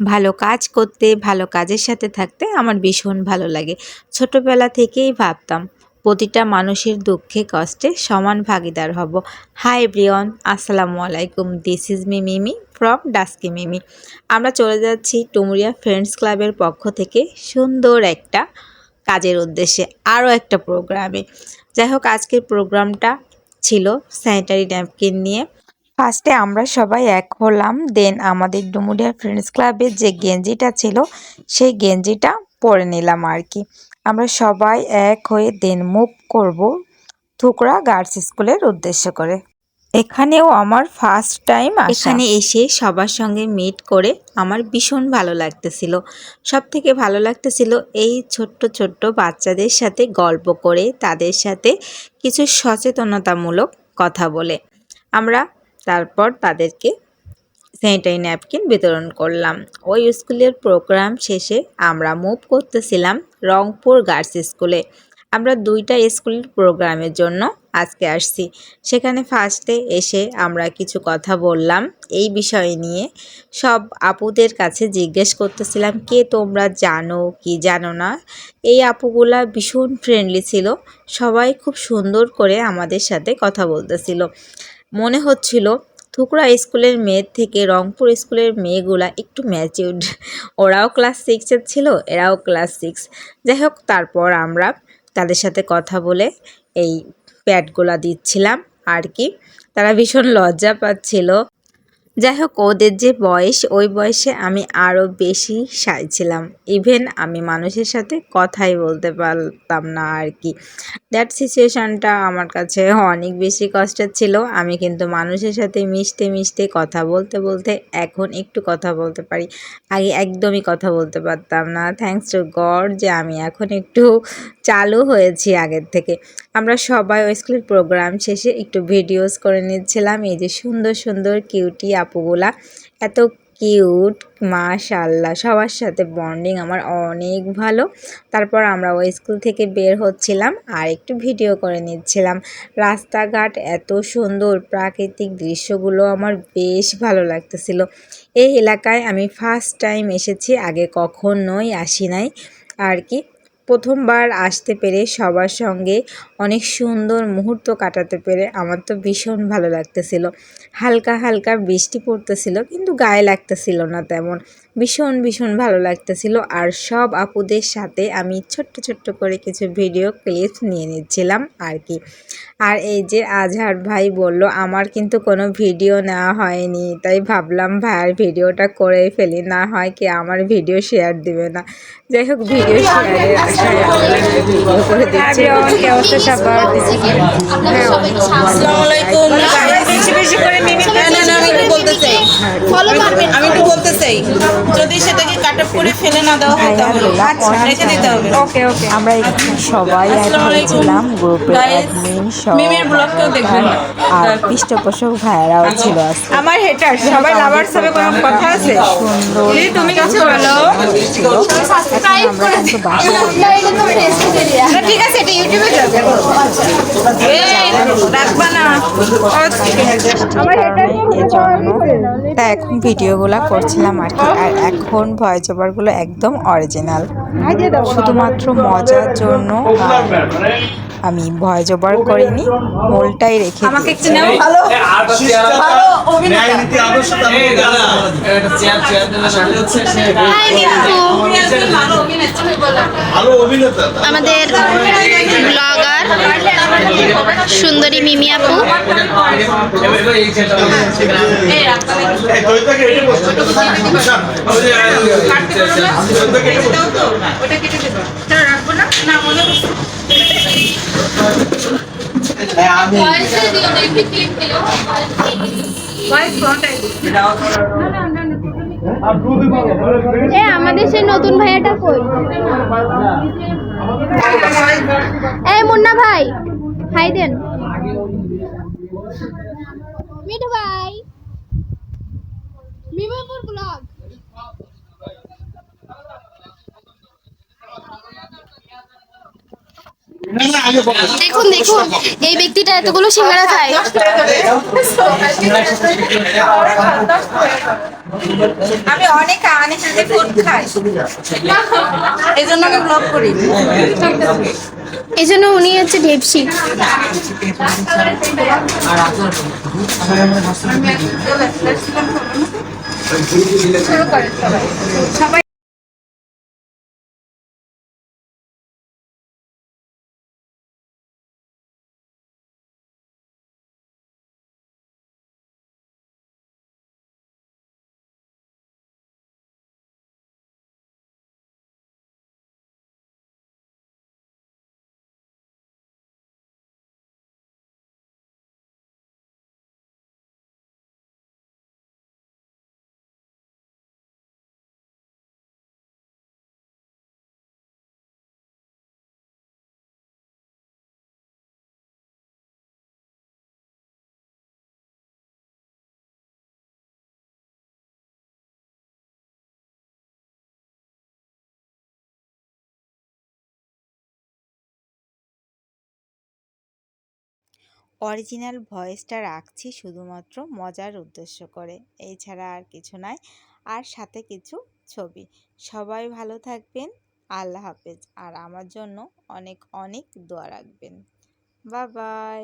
ভালো কাজ করতে, ভালো কাজের সাথে থাকতে আমার ভীষণ ভালো লাগে। ছোটবেলা থেকেই ভাবতাম, প্রতিটা মানুষের দুঃখে কষ্টে সমান ভাগিদার হব। হাই ব্রিয়ন আসসালামু আলাইকুম। This is me Mimi from Dusky Mimi আমরা চলে যাচ্ছি টুমুরিয়া ফ্রেন্ডস ক্লাবের পক্ষ থেকে সুন্দর একটা কাজের উদ্দেশ্যে, আরও একটা প্রোগ্রামে যাই হোক, আজকের প্রোগ্রামটা ছিল স্যানিটারি ন্যাপকিন নিয়ে। ফার্স্টে আমরা সবাই এক হলাম দেন আমাদের ডুমুরিয়া ফ্রেন্ডস ক্লাবের যে গেঞ্জিটা ছিল, সেই গেঞ্জিটা পরে নিলাম আর কি। আমরা সবাই এক হয়ে দেন মুভ করব থুকরা গার্লস স্কুলের উদ্দেশ্য করে। এখানেও আমার ফার্স্ট টাইম এখানে এসে সবার সঙ্গে মিট করে আমার ভীষণ ভালো লাগতেছিল। সব থেকে ভালো লাগতেছিল এই ছোট্ট ছোট্ট বাচ্চাদের সাথে গল্প করে, তাদের সাথে কিছু সচেতনতামূলক কথা বলে। আমরা তারপর তাদেরকে স্যানিটারি ন্যাপকিন বিতরণ করলাম। ওই স্কুলের প্রোগ্রাম শেষে আমরা মুভ করতেছিলাম রংপুর গার্লস স্কুলে আমরা দুইটা স্কুলের প্রোগ্রামের জন্য আজকে আসছি। সেখানে ফার্স্টে এসে আমরা কিছু কথা বললাম। এই বিষয় নিয়ে সব আপুদের কাছে জিজ্ঞেস করতেছিলাম, কে তোমরা জানো কি জানো না? এই আপুগুলা ভীষণ ফ্রেন্ডলি ছিল। সবাই খুব সুন্দর করে আমাদের সাথে কথা বলতেছিল। মনে হচ্ছিল থুকরা স্কুলের মেয়ের থেকে রংপুর স্কুলের মেয়েগুলা একটু ম্যাচিউড ওরাও ক্লাস সিক্সের ছিল, এরাও ক্লাস সিক্স। যাই হোক, তারপর আমরা তাদের সাথে কথা বলে এই প্যাডগুলা দিচ্ছিলাম আর কি। তারা ভীষণ লজ্জা পাচ্ছিল। যাই হোক ওদের যে বয়স, ওই বয়সে আমি আরও বেশি সাই ছিলাম। ইভেন আমি মানুষের সাথে কথাই বলতে পারতাম না আর কি। দ্যাট সিচুয়েশানটা আমার কাছে অনেক বেশি কষ্টের ছিল। আমি কিন্তু মানুষের সাথে মিশতে মিশতে কথা বলতে বলতে এখন একটু কথা বলতে পারি। আগে একদমই কথা বলতে পারতাম না। থ্যাংকস টু গড যে আমি এখন একটু চালু হয়েছি আগের থেকে। আমরা সবাই ওই স্কুলের প্রোগ্রাম শেষে একটু ভিডিওস করে নিচ্ছিলাম। এই যে সুন্দর সুন্দর কিউটি আপুগুলা এত কিউট, মাশাল্লাহ, সবার সাথে বন্ডিং আমার অনেক ভালো। তারপর আমরা ওই স্কুল থেকে বের হচ্ছিলাম, আর একটু ভিডিও করে নিচ্ছিলাম। রাস্তাঘাট এত সুন্দর, প্রাকৃতিক দৃশ্যগুলো আমার বেশ ভালো লাগতেছিল। এই এলাকায় আমি ফার্স্ট টাইম এসেছি, আগে কখনোই আসি নাই। আর কি প্রথমবার আসতে পেরে সবার সঙ্গে অনেক সুন্দর মুহূর্ত কাটাতে পেরে আমার তো ভীষণ ভালো লাগতেছিল। হালকা হালকা বৃষ্টি পড়তেছিল, কিন্তু গায়ে লাগতেছিল না তেমন। ভীষণ ভীষণ ভালো লাগতেছিল। আর সব আপুদের সাথে আমি ছোট্ট ছোট্ট করে কিছু ভিডিও ক্লিপস নিয়ে নিচ্ছিলাম আর কি। আর এই যে আজহার ভাই বলল আমার কিন্তু কোনো ভিডিও নেওয়া হয়নি। তাই ভাবলাম ভাইয়ার ভিডিওটা করে ফেলি। না হয় কি আমার ভিডিও শেয়ার দিবে না। যাই হোক ভিডিও শেয়ারের আশায় ভিডিও করে দিচ্ছি। কি অবস্থা সবার বেশি বেশি করে মিমি না না না আমি একটু বলতে চাই যদি সেটাকে কাট আপ করে ফেলে না দেওয়া হয় তাহলে আচ্ছা রেখে দিতে হবে। ওকে ওকে আমরা এখানে সবাই গ্রুপের Guys, অ্যাডমিন সব মিমির ব্লগটাও দেখবেন। আর পৃষ্ঠপোষক ভাইয়ারাও ছিল আমার হেটার সবাই লাভার্স হবে কোনো কথা আছে? সুন্দর। তুমি কিছু বলো? কিন্তু বাসা না, ঠিক আছে এটা ইউটিউবে যাবে। তা এখন ভিডিওগুলো করছিলাম আর কি। আর এখন ভয়েস ওভারগুলো একদম অরিজিনাল শুধুমাত্র মজার জন্য আমি ভয় ওভার করিনি মোলটাই রেখে আমাকে একটু নেও। ভালো ভালো অভিনেতা। আমাদের ব্লগার সুন্দরী মিমি আপু। আমাদের সেই নতুন ভাইয়াটা কই? এই মুন্না ভাই হাই দেন। মিঠু ভাই মিমিপুর ব্লগ দেখুন দেখুন এই ব্যক্তিটা এতগুলো সিঙ্গারা খায়। আমি অনেক সাথে ফুড খাই। এই জন্য আমি ব্লগ করি। এই জন্য উনি হচ্ছে ঢেপসি সবাই অরিজিনাল ভয়েসটা রাখছি শুধুমাত্র মজার উদ্দেশ্য করে। এছাড়া আর কিছু নয়। আর সাথে কিছু ছবি। সবাই ভালো থাকবেন। আল্লাহ হাফেজ। আর আমার জন্য অনেক অনেক দোয়া রাখবেন। বা বাই